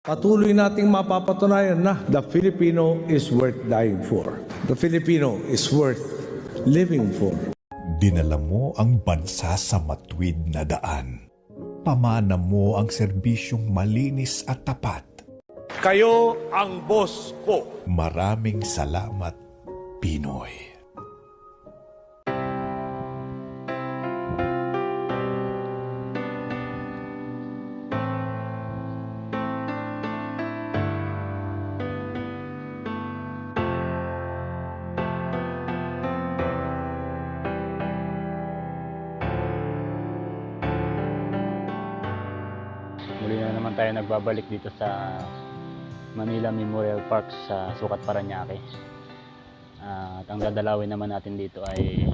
Patuloy nating mapapatunayan na the Filipino is worth dying for. The Filipino is worth living for. Dinala mo ang bansa sa matwid na daan. Pamana mo ang serbisyong malinis at tapat. Kayo ang boss ko. Maraming salamat, Pinoy. Muli na naman tayo nagbabalik dito sa Manila Memorial Park sa Sukat Paranaque. at ang dadalawin naman natin dito ay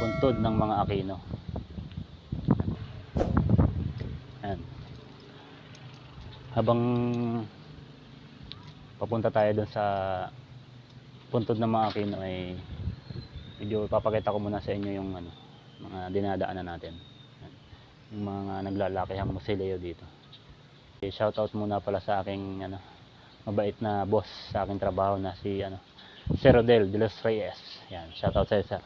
puntod ng mga Aquino. Ayan. Habang papunta tayo dun sa puntod ng mga Aquino ay medyo papakita ko muna sa inyo yung ano, mga dinadaanan natin yung mga naglalakihang musileo dito. Okay, shoutout muna pala sa aking ano, mabait na boss sa aking trabaho na si ano, Sir Rodel de los Reyes. Yan, shoutout sa sir.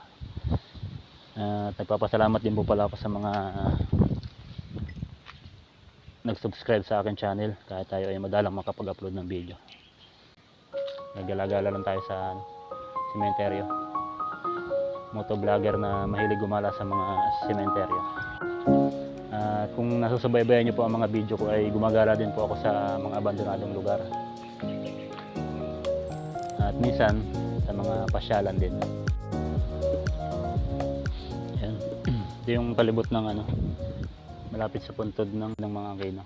At nagpapasalamat din po pala ako sa mga ah, nag-subscribe sa akin channel kahit tayo ay madalang makapag-upload ng video. Naggalagala lang tayo sa ano, sementeryo. Motovlogger na mahilig gumala sa mga sementeryo. At kung nasusubaybayan niyo po ang mga video ko ay gumagala din po ako sa mga abandonadong lugar. At minsan sa mga pasyalan din. Yan. Ito yung palibot ng ano malapit sa puntod ng, ng mga kino.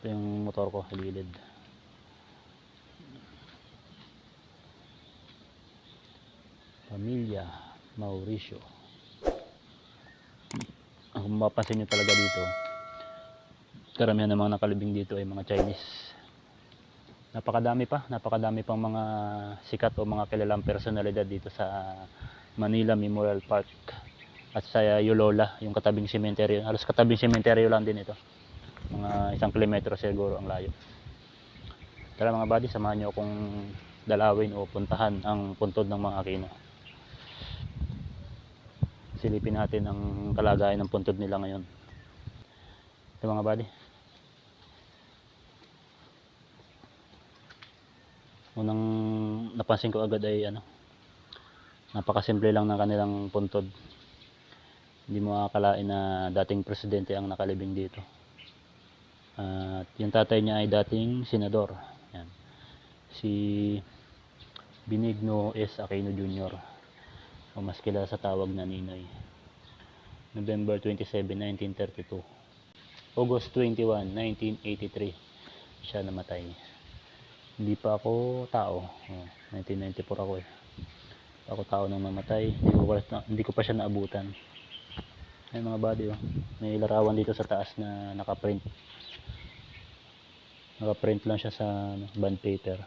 Ito yung motor ko sa gilid. Pamilya Mauricio kung mapapansin nyo talaga dito karamihan ng mga nakalibing dito ay mga Chinese. Napakadami pa napakadami pang mga sikat o mga kilalang personalidad dito sa Manila Memorial Park at sa Yolola yung katabing sementeryo. Halos katabing sementeryo lang din ito. Mga isang kilometro siguro ang layo. Tara mga buddy samahan nyo akong dalawin o puntahan ang puntod ng mga Aquino silipin natin ang kalagayan ng puntod nila ngayon. Ito mga buddy. Unang napansin ko agad ay ano, napakasimple lang ng kanilang puntod. Hindi mo akalain na dating presidente ang nakalibing dito. At yung tatay niya ay dating senador. Yan. Si Benigno S. Aquino Jr o mas kilala sa tawag na Ninoy. November 27, 1932. August 21, 1983 siya namatay. Hindi pa ako tao. Oh, 1994 ako eh. Ako tao nang namatay. Hindi ko, pa- hindi ko pa siya naabutan. Ay mga body oh. May larawan dito sa taas na nakaprint. Nakaprint lang siya sa ano, bond paper.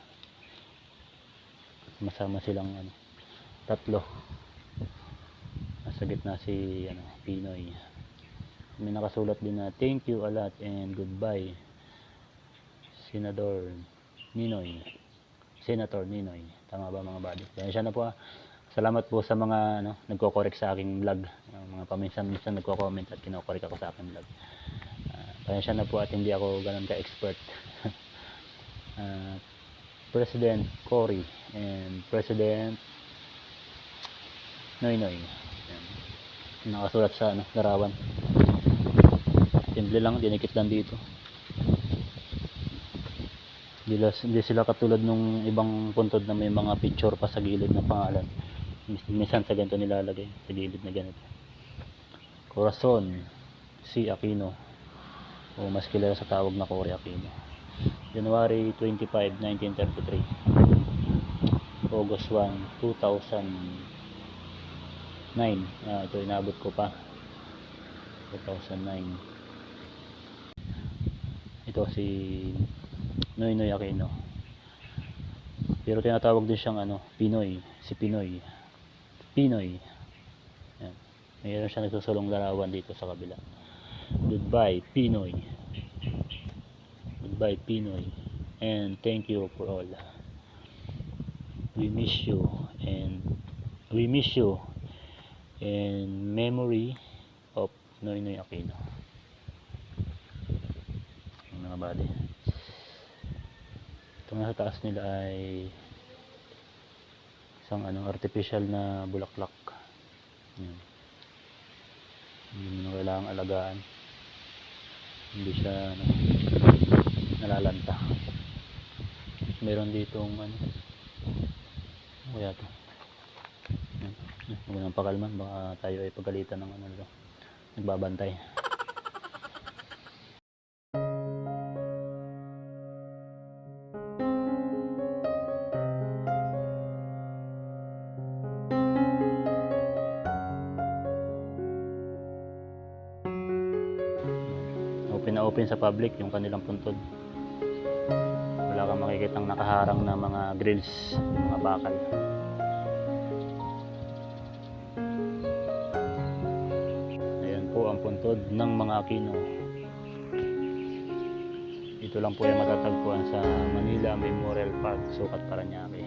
Masama silang ano, tatlo nasa gitna si ano, Pinoy. May nakasulat din na thank you a lot and goodbye Senador Ninoy. Senator Ninoy. Tama ba mga buddy? Kaya siya na po ah. salamat po sa mga ano, nagko-correct sa aking vlog. Ang mga paminsan-minsan nagko-comment at kino-correct ako sa aking vlog. Uh, kaya siya na po at hindi ako ganun ka-expert. Ah, President Cory and President Noy Noy. Nakasulat sa ano, larawan. Simple lang dinikit lang dito. Hindi, sila katulad nung ibang puntod na may mga picture pa sa gilid ng pangalan. Minsan sa ganito nilalagay sa gilid na ganito. Corazon C. Aquino. O mas kilala sa tawag na Cory Aquino. January 25, 1933 August 1, 2009 ah, ito inabot ko pa. 2009 ito si Noy Noy Aquino. Pero tinatawag din siyang ano Pinoy. Si Pinoy. Pinoy. Yan. mayroon siya nagsusulong larawan dito sa kabila. Goodbye, Pinoy. Goodbye, Pinoy. And thank you for all. We miss you and we miss you in memory of Noynoy Aquino. Yung mga body. Ito nga sa taas nila ay isang ano, artificial na bulaklak. Yan. Hindi mo na kailangang alagaan. Hindi siya ano, nalalanta. Meron ditong ano kaya to? Huwag nang pakalman, baka tayo ay pagalitan ng ano nito. Nagbabantay. open na open sa public yung kanilang puntod wala kang makikitang nakaharang na mga grills mga bakal puntod ng mga Aquino ito lang po ay matatagpuan sa Manila Memorial Park Sukat Paranaque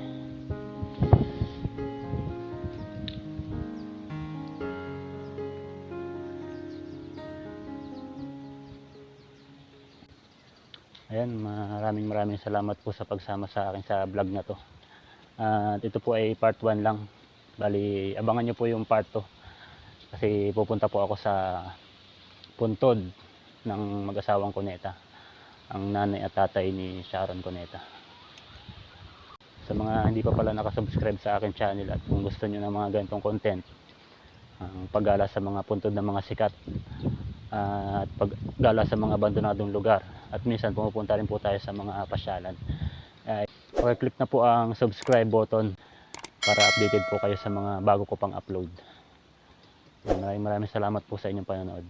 Ayan, maraming maraming salamat po sa pagsama sa akin sa vlog na to. At ito po ay part 1 lang. Bali, abangan nyo po yung part 2. Kasi pupunta po ako sa puntod ng mag-asawang Kuneta. Ang nanay at tatay ni Sharon Kuneta. Sa mga hindi pa pala nakasubscribe sa akin channel at kung gusto nyo ng mga ganitong content, ang paggala sa mga puntod ng mga sikat, at paggala sa mga abandonadong lugar at minsan pumupunta rin po tayo sa mga pasyalan ay click na po ang subscribe button para updated po kayo sa mga bago ko pang upload maraming maraming salamat po sa inyong panonood